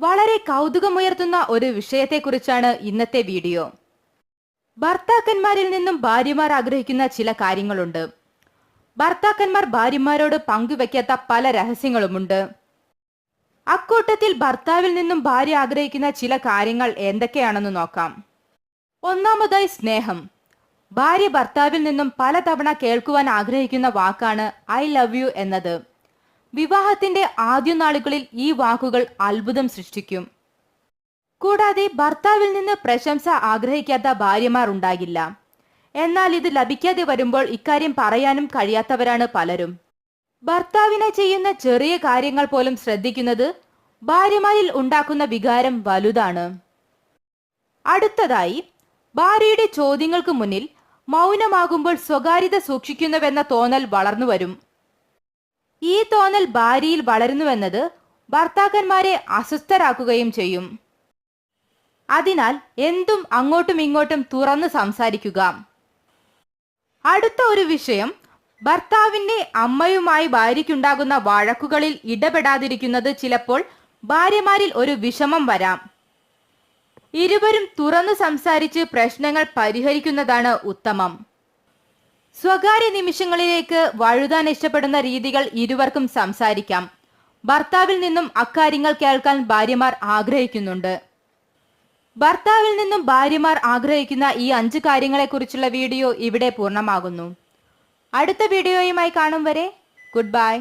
വളരെ കൗതുകമുയർത്തുന്ന ഒരു വിഷയത്തെക്കുറിച്ചാണ് ഇന്നത്തെ വീഡിയോ. ഭർത്താക്കന്മാരിൽ നിന്നും ഭാര്യമാർ ആഗ്രഹിക്കുന്ന ചില കാര്യങ്ങളുണ്ട്. ഭർത്താക്കന്മാർ ഭാര്യമാരോട് പങ്കുവെക്കാത്ത പല രഹസ്യങ്ങളുമുണ്ട്. അക്കൂട്ടത്തിൽ ഭർത്താവിൽ നിന്നും ഭാര്യ ആഗ്രഹിക്കുന്ന ചില കാര്യങ്ങൾ എന്തൊക്കെയാണെന്ന് നോക്കാം. ഒന്നാമതായി സ്നേഹം. ഭാര്യ ഭർത്താവിൽ നിന്നും പലതവണ കേൾക്കുവാൻ ആഗ്രഹിക്കുന്ന വാക്കാണ് ഐ ലവ് യു എന്നത്. വിവാഹത്തിന്റെ ആദ്യ നാളുകളിൽ ഈ വാക്കുകൾ അത്ഭുതം സൃഷ്ടിക്കും. കൂടാതെ ഭർത്താവിൽ നിന്ന് പ്രശംസ ആഗ്രഹിക്കാത്ത ഭാര്യമാർ ഉണ്ടാകില്ല. എന്നാൽ ഇത് ലഭിക്കാതെ വരുമ്പോൾ ഇക്കാര്യം പറയാനും കഴിയാത്തവരാണ് പലരും. ഭർത്താവിനെ ചെയ്യുന്ന ചെറിയ കാര്യങ്ങൾ പോലും ശ്രദ്ധിക്കുന്നത് ഭാര്യമാരിൽ ഉണ്ടാക്കുന്ന വികാരം വലുതാണ്. അടുത്തതായി ഭാര്യയുടെ ചോദ്യങ്ങൾക്ക് മുന്നിൽ മൗനമാകുമ്പോൾ സ്വകാര്യത സൂക്ഷിക്കുന്നുവെന്ന തോന്നൽ വളർന്നു വരും ഈ തോന്നൽ ഭാര്യയിൽ വളരുന്നുവെന്നത് ഭർത്താക്കന്മാരെ അസ്വസ്ഥരാക്കുകയും ചെയ്യും. അതിനാൽ എന്തും അങ്ങോട്ടും ഇങ്ങോട്ടും തുറന്ന് സംസാരിക്കുക. അടുത്ത ഒരു വിഷയം ഭർത്താവിന്റെ അമ്മയുമായി ഭാര്യയ്ക്കുണ്ടാകുന്ന വഴക്കുകളിൽ ഇടപെടാതിരിക്കുന്നത് ചിലപ്പോൾ ഭാര്യമാരിൽ ഒരു വിഷമം വരാം. ഇരുവരും തുറന്നു സംസാരിച്ച് പ്രശ്നങ്ങൾ പരിഹരിക്കുന്നതാണ് ഉത്തമം. സ്വകാര്യ നിമിഷങ്ങളിലേക്ക് വഴുതാൻ ഇഷ്ടപ്പെടുന്ന രീതികൾ ഇരുവർക്കും സംസാരിക്കാം. ഭർത്താവിൽ നിന്നും അക്കാര്യങ്ങൾ കേൾക്കാൻ ഭാര്യമാർ ആഗ്രഹിക്കുന്നുണ്ട്. ഭർത്താവിൽ നിന്നും ഭാര്യമാർ ആഗ്രഹിക്കുന്ന ഈ അഞ്ച് കാര്യങ്ങളെക്കുറിച്ചുള്ള വീഡിയോ ഇവിടെ പൂർണമാകുന്നു. അടുത്ത വീഡിയോയുമായി കാണും വരെ ഗുഡ് ബൈ.